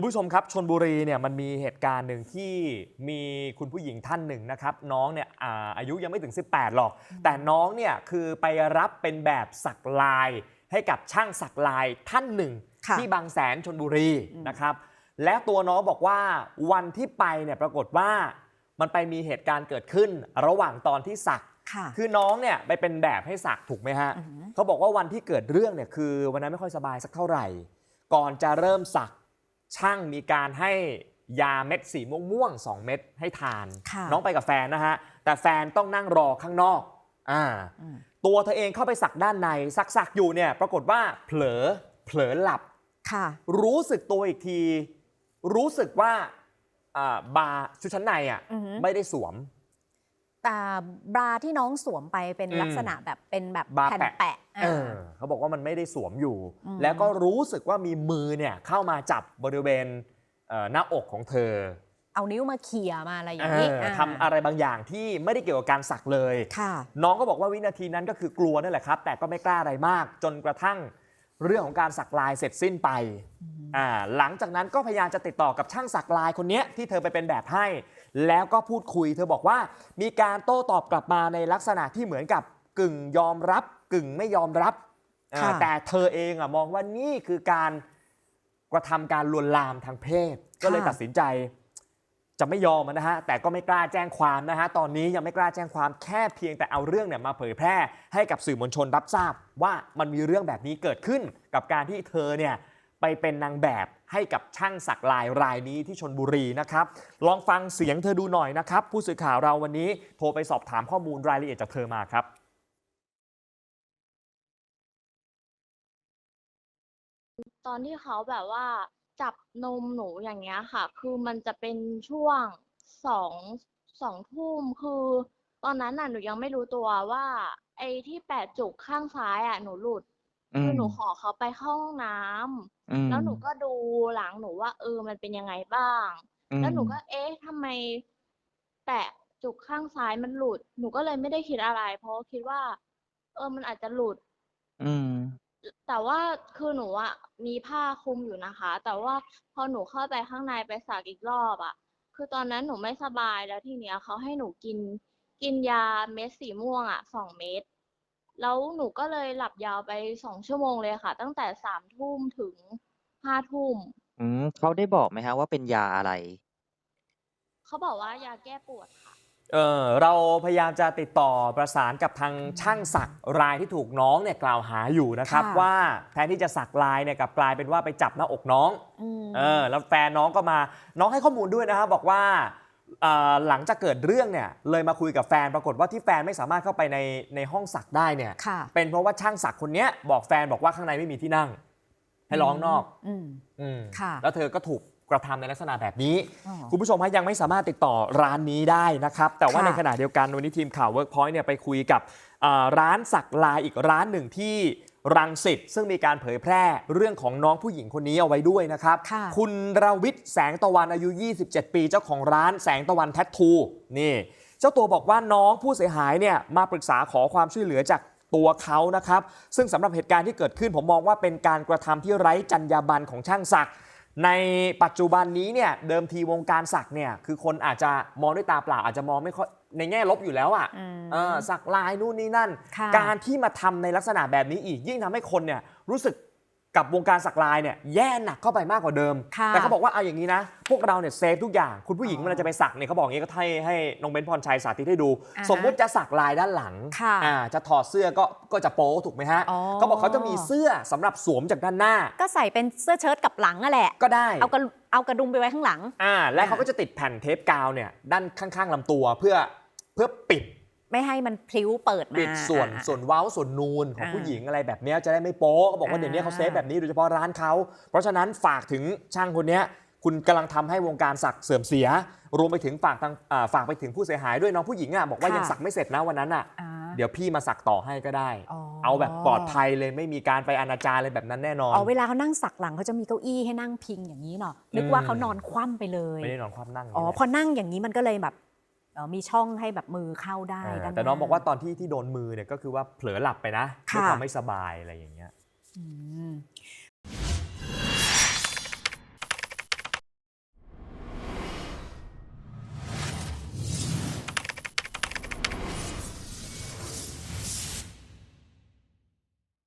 คุณผู้ชมครับชนบุรีเนี่ยมันมีเหตุการณ์หนึ่งที่มีคุณผู้หญิงท่านหนึ่งนะครับ น้องเนี่ยอาอายุยังไม่ถึง 18 หรอก แต่น้องเนี่ยคือไปรับเป็นแบบสักลาย ให้กับช่างสักลายท่านหนึ่ง ค่ะที่บางแสนชนบุรีอืม นะครับ และตัวน้องบอกว่าวันที่ไปเนี่ยปรากฏว่ามันไปมีเหตุการณ์เกิดขึ้นระหว่างตอนที่สัก ค่ะ คือน้องเนี่ยไปเป็นแบบให้สักถูกไหมฮะ อือหือ เขาบอกว่าวันที่เกิดเรื่องเนี่ยคือวันนั้นไม่ค่อยสบายสักเท่าไหร่ ก่อนจะเริ่มสัก ช่างมีการให้ยาเม็ดสีม่วงๆ2เม็ดให้ทานค่ะน้องไปกับแฟนนะฮะ แต่แฟนต้องนั่งรอข้างนอกอ่าอืมตัวเธอเองเข้าไปสักด้านในสักๆอยู่เนี่ยปรากฏว่าเผลอเผลอหลับค่ะ รู้สึกตัวอีกที รู้สึกว่าอ่าบาร์ชุดชั้นในอะอือหือไม่ได้สวมแต่ บราที่น้องสวมไปเป็นอืมลักษณะแบบเป็นแบบบราแผ่นแปะ แปะเออ่าอเขาบอกว่ามันไม่ได้สวมอยู่อืมแล้วก็รู้สึกว่ามีมือเนี่ยเข้ามาจับบริเวณเอ่อหน้าอกของเธอเอานิ้วมาเขี่ยมาอะไรอเอย่างนี้อทำอะไรบางอย่างที่ไม่ได้เกี่ยวกับการสักเลย ค่ะ น้องก็บอกว่าวินาทีนั้นก็คือกลัวนั่นแหละครับ แต่ก็ไม่กล้าอะไรมาก จนกระทั่ง เรื่องของการสักลายเสร็จสิ้นไปอ่าหลังจากนั้นก็พยายามจะติดต่อกับช่างสักลายคนเนี้ยที่เธอไปเป็นแบบให้ แล้วก็พูดคุย เธอบอกว่ามีการโต้ตอบกลับมาในลักษณะที่เหมือนกับกึ่งยอมรับ กึ่งไม่ยอมรับอ่าค่ะ แต่เธอเองอะมองว่านี่คือการกระทำการลวนลามทางเพศ ก็เลยตัดสินใจ จะไม่ยอมนะฮะ แต่ก็ไม่กล้าแจ้งความนะฮะ ตอนนี้ยังไม่กล้าแจ้งความแค่เพียงแต่เอาเรื่องเนี่ยมาเผยแพร่ให้กับสื่อมวลชนรับทราบ ว่ามันมีเรื่องแบบนี้เกิดขึ้นกับการที่เธอเนี่ยไปเป็นนางแบบให้กับช่างสักลายรายนี้ที่ชนบุรีนะครับ ลองฟังเสียงเธอดูหน่อยนะครับ ผู้สื่อข่าวเราวันนี้โทรไปสอบถามข้อมูลรายละเอียดจากเธอมาครับตอนที่เขาแบบว่า จับนมหนูอย่างเงี้ยค่ะ คือมันจะเป็นช่วงสองสองทุ่มคือ ตอนนั้นน่ะหนูยังไม่รู้ตัวว่า ไอ้ที่แปดจุกข้างซ้ายอะหนูหลุดคือหนูขอเขาไปเข้าห้องน้ำอืมแล้วหนูก็ดูหลังหนูว่าเออมันเป็นยังไงบ้างแล้วหนูก็เอ๊ะทำไมแปะจุกข้างซ้ายมันหลุด หนูก็เลยไม่ได้คิดอะไร เพราะคิดว่า เออมันอาจจะหลุด อืม แต่ว่าคือหนูอะมีผ้าคลุมอยู่นะคะ แต่ว่าพอหนูเข้าไปข้างในไปสักอีกรอบอะคือตอนนั้นหนูไม่สบายแล้วทีเนี้ยเขาให้หนูกินกินยาเม็ดสีม่วงอะสองเม็ดแล้วหนูก็เลยหลับยาวไปสองชั่วโมงเลยค่ะ ตั้งแต่สามทุ่มถึงห้าทุ่มอืมเขาได้บอกไหมฮะว่าเป็นยาอะไร เขาบอกว่ายาแก้ปวดค่ะ เออเราพยายามจะติดต่อประสานกับทางช่างสักรายที่ถูกน้องเนี่ยกล่าวหาอยู่นะครับ ค่ะ ว่าแทนที่จะสักลายเนี่ยกลับกลายเป็นว่าไปจับหน้าอกน้อง อืม เออแล้วแฟนน้องก็มาน้องให้ข้อมูลด้วยนะครับบอกว่าเอ่อหลังจากเกิดเรื่องเนี่ยเลยมาคุยกับแฟนปรากฏว่าที่แฟนไม่สามารถเข้าไปในในห้องสักได้เนี่ยค่ะ เป็นเพราะว่าช่างสักคนเนี้ยบอกแฟนบอกว่าข้างในไม่มีที่นั่ง ให้ร้องนอกอืม อืมค่ะ แล้วเธอก็ถูก กระทำในลักษณะแบบนี้อ๋อคุณผู้ชมฮะยังไม่สามารถติดต่อร้านนี้ได้นะครับ แต่ว่าค่ะในขณะเดียวกันวันนี้ทีมข่าว Workpoint เนี่ยไปคุยกับอ่าร้านสักลายอีกร้านหนึ่งที่รังสิตซึ่งมีการเผยแพร่เรื่องของน้องผู้หญิงคนนี้เอาไว้ด้วยนะครับค่ะณรวิทย์แสงตะวันอายุ 27 ปี เจ้าของร้านแสงตะวันแทททูนี่ เจ้าตัวบอกว่าน้องผู้เสียหายเนี่ยมาปรึกษาขอความช่วยเหลือจากตัวเขานะครับ ซึ่งสำหรับเหตุการณ์ที่เกิดขึ้นผมมองว่าเป็นการกระทำที่ไร้จรรยาบรรณของช่างศักดิ์ ในปัจจุบันนี้เนี่ยเดิมทีวงการศักดิ์เนี่ยคือคนอาจจะมองด้วยตาเปล่าอาจจะมองไม่ค่อยในแง่ลบอยู่แล้วอะ่ะอืมเออสักลายนู่นนี่นั่นค่ะการที่มาทำในลักษณะแบบนี้อีกยิ่งทำให้คนเนี่ยรู้สึก กับวงการสักลายเนี่ยแย่หนักเข้าไปมากกว่าเดิม ค่ะ แต่เขาบอกว่าเอาอย่างนี้นะ พวกเราเนี่ยเซฟทุกอย่าง คุณผู้หญิงอ๋อเวลาจะไปสักเนี่ยเขาบอกอย่างนี้ก็ให้ให้น้องเบนพรชัยสาธิตให้ดู อ่าฮะสมมุติจะสักลายด้านหลังค่ะอ่าจะถอดเสื้อก็ก็จะโป๊ถูกไหมฮะอ๋อ เขาบอกเขาจะมีเสื้อสำหรับสวมจากด้านหน้าก็ใส่เป็นเสื้อเชิ้ตกับหลังอะแหละ ก็ได้ เอากระเอากระดุมไปไว้ข้างหลัง อ่าและเขาก็จะติดแผ่นเทปกาวเนี่ยด้านข้างๆลำตัวเพื่อเพื่อปิด ไม่ให้มันพลิ้วเปิดมาปิดส่วนอ่าส่วนเว้าส่วนนูนของอ่าผู้หญิงอะไรแบบเนี้ยจะได้ไม่โป๊เขาบอกว่าอ่า เดี๋ยวนี้เขาเซฟแบบนี้โดยเฉพาะร้านเขา เพราะฉะนั้นฝากถึงช่างคนเนี้ยคุณกำลังทำให้วงการสักเสื่อมเสีย รวมไปถึงฝากทางอ่าฝากไปถึงผู้เสียหายด้วยน้องผู้หญิงอะบอกว่าค่ะยังสักไม่เสร็จนะวันนั้นอะอ่าเดี๋ยวพี่มาสักต่อให้ก็ได้อ๋อเอาแบบปลอดภัยเลยไม่มีการไปอนาจารอะไรแบบนั้นแน่นอนอ๋อเวลาเขานั่งสักหลังเขาจะมีเก้าอี้ให้นั่งพิงอย่างนี้เนาะนึกว่าเขานอนคว่ำไปเลย ไม่ได้นอนความนั่งย่างอ๋อนี้แหละพอนั่งอย่างนี้มันก็เลยแบบเอ่อ มีช่องให้แบบมือเข้าได้เออด้านหแต่น้องบอกว่าตอนที่ที่โดนมือเนี่ยก็คือว่าเผลอหลับไปนะด้วยค่ะความไม่สบายอะไรอย่างเงี้ยอืม